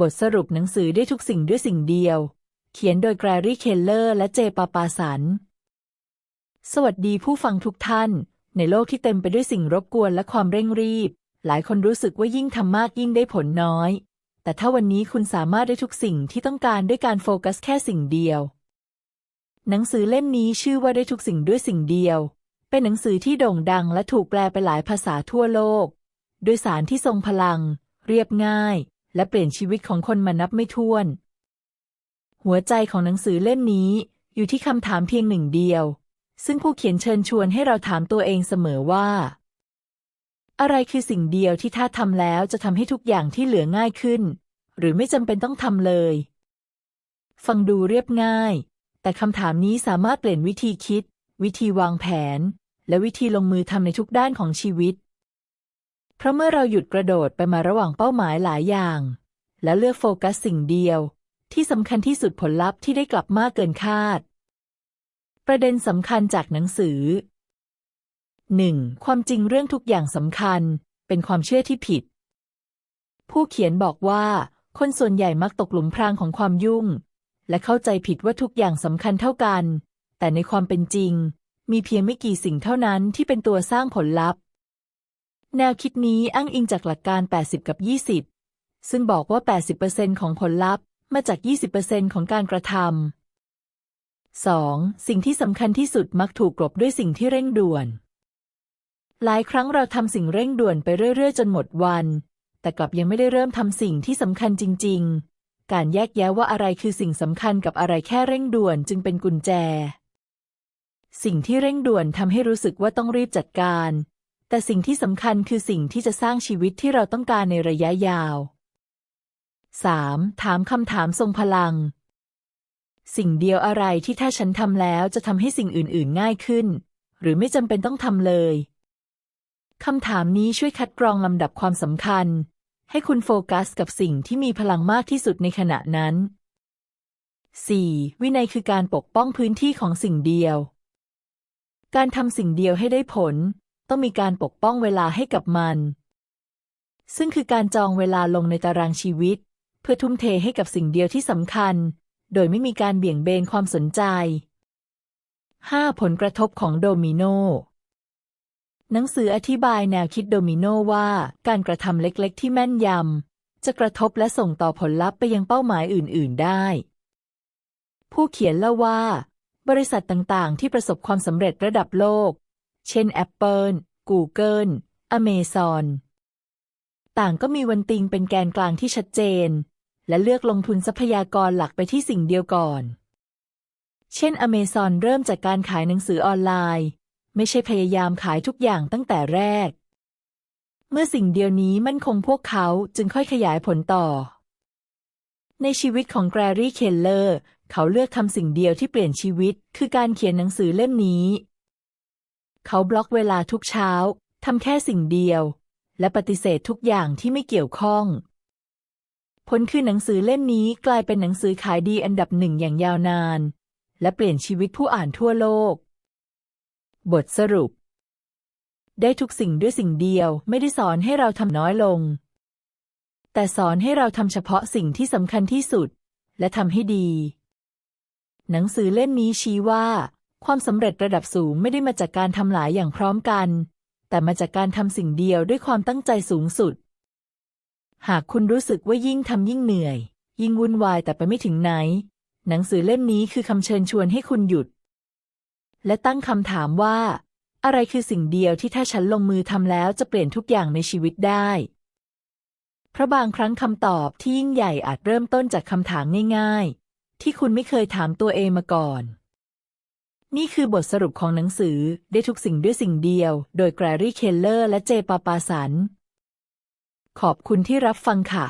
บทสรุปหนังสือได้ทุกสิ่งด้วยสิ่งเดียว เขียนโดยแกรรี่เคลเลอร์และเจปาปาสัน สวัสดีผู้ฟังทุกท่าน ในโลกที่เต็มไปด้วยสิ่งรบกวนและความเร่งรีบ หลายคนรู้สึกว่ายิ่งทำมากยิ่งได้ผลน้อย แต่ถ้าวันนี้คุณสามารถได้ทุกสิ่งที่ต้องการด้วยการโฟกัสแค่สิ่งเดียว หนังสือเล่มนี้ชื่อว่าได้ทุกสิ่งด้วยสิ่งเดียว เป็นหนังสือที่โด่งดังและถูกแปลไปหลายภาษาทั่วโลกด้วยสารที่ทรงพลัง เรียบง่าย และเปลี่ยนชีวิตของคนมานับไม่ถ้วน หัวใจของหนังสือเล่มนี้อยู่ที่คำถามเพียงหนึ่งเดียว ซึ่งผู้เขียนเชิญชวนให้เราถามตัวเองเสมอว่า อะไรคือสิ่งเดียวที่ถ้าทำแล้วจะทำให้ทุกอย่างที่เหลือง่ายขึ้น หรือไม่จำเป็นต้องทำเลย ฟังดูเรียบง่าย แต่คำถามนี้สามารถเปลี่ยนวิธีคิด วิธีวางแผน และวิธีลงมือทำในทุกด้านของชีวิต ราะเมื่อเราหยุดกระโดดไปมาระหว่างเป้าหมายหลายอย่าง และเลือกโฟกัสสิ่งเดียว ที่สำคัญที่สุดผลลัพธ์ที่ได้กลับมากเกินคาด ประเด็นสำคัญจากหนังสือ 1. ความจริงเรื่องทุกอย่างสำคัญ เป็นความเชื่อที่ผิด ผู้เขียนบอกว่า คนส่วนใหญ่มักตกหลุมพรางของความยุ่ง และเข้าใจผิดว่าทุกอย่างสำคัญเท่ากัน แต่ในความเป็นจริง มีเพียงไม่กี่สิ่งเท่านั้นที่เป็นตัวสร้างผลลัพธ์ แนวคิดนี้อ้างอิงจากหลักการ 80 กับ 20 ซึ่งบอกว่า 80%ของผลลัพธ์มาจาก 20%ของการกระทำ 2. สิ่งที่สำคัญที่สุดมักถูกกลบด้วยสิ่งที่เร่งด่วน หลายครั้งเราทำสิ่งเร่งด่วนไปเรื่อย ๆ จนหมดวัน แต่กลับยังไม่ได้เริ่มทำสิ่งที่สำคัญจริง ๆ การแยกแยะว่าอะไรคือสิ่งสำคัญกับอะไรแค่เร่งด่วนจึงเป็นกุญแจ สิ่งที่เร่งด่วนทำให้รู้สึกว่าต้องรีบจัดการ แต่สิ่งที่สำคัญคือสิ่งที่จะสร้างชีวิตที่เราต้องการในระยะยาว 3. ถามคำถามทรงพลัง สิ่งเดียวอะไรที่ถ้าฉันทำแล้วจะทำให้สิ่งอื่น ๆ ง่ายขึ้น หรือไม่จำเป็นต้องทำเลยคำถามนี้ช่วยคัดกรองลำดับความสำคัญ ให้คุณโฟกัสกับสิ่งที่มีพลังมากที่สุดในขณะนั้น 4. วินัยคือการปกป้องพื้นที่ของสิ่งเดียว การทำสิ่งเดียวให้ได้ผล ต้องมีการปกป้องเวลาให้กับมัน ซึ่งคือการจองเวลาลงในตารางชีวิต เพื่อทุ่มเทให้กับสิ่งเดียวที่สำคัญ โดยไม่มีการเบี่ยงเบนความสนใจ 5. ผลกระทบของโดมิโนหนังสืออธิบายแนวคิดโดมิโนว่าการกระทำเล็กๆ ที่แม่นยำจะกระทบและส่งต่อผลลัพธ์ไปยังเป้าหมายอื่น ๆ ได้ ผู้เขียนเล่าว่า บริษัทต่างๆ ที่ประสบความสำเร็จระดับโลก เช่น Apple, Google, Amazon ต่างก็มีวันติงเป็นแกนกลางที่ชัดเจน และเลือกลงทุนทรัพยากรหลักไปที่สิ่งเดียวก่อน เช่น Amazon เริ่มจากการขายหนังสือออนไลน์ ไม่ใช่พยายามขายทุกอย่างตั้งแต่แรก เมื่อสิ่งเดียวนี้มั่นคงพวกเขาจึงค่อยขยายผลต่อ ในชีวิตของแกรรี่เคลเลอร์ เขาเลือกทำสิ่งเดียวที่เปลี่ยนชีวิต คือการเขียนหนังสือเล่มนี้ เขาบล็อกเวลาทุกเช้าทำแค่สิ่งเดียว และปฏิเสธทุกอย่างที่ไม่เกี่ยวข้อง ผลคือหนังสือเล่มนี้กลายเป็นหนังสือขายดีอันดับหนึ่งอย่างยาวนาน และเปลี่ยนชีวิตผู้อ่านทั่วโลก บทสรุป ได้ทุกสิ่งด้วยสิ่งเดียวไม่ได้สอนให้เราทำน้อยลง แต่สอนให้เราทำเฉพาะสิ่งที่สำคัญที่สุด และทำให้ดี หนังสือเล่มนี้ชี้ว่า ความสำเร็จระดับสูงไม่ได้มาจากการทำหลายอย่างพร้อมกัน แต่มาจากการทำสิ่งเดียวด้วยความตั้งใจสูงสุด หากคุณรู้สึกว่ายิ่งทำยิ่งเหนื่อย ยิ่งวุ่นวายแต่ไปไม่ถึงไหน หนังสือเล่มนี้คือคำเชิญชวนให้คุณหยุด และตั้งคำถามว่า อะไรคือสิ่งเดียวที่ถ้าฉันลงมือทำแล้วจะเปลี่ยนทุกอย่างในชีวิตได้เพราะบางครั้งคำตอบที่ยิ่งใหญ่อาจเริ่มต้นจากคำถามง่ายๆ ที่คุณไม่เคยถามตัวเองมาก่อน นี่คือบทสรุปของหนังสือ ได้ทุกสิ่งด้วยสิ่งเดียว โดยแกรรี่ เคลเลอร์ และเจปาปาสัน ขอบคุณที่รับฟังค่ะ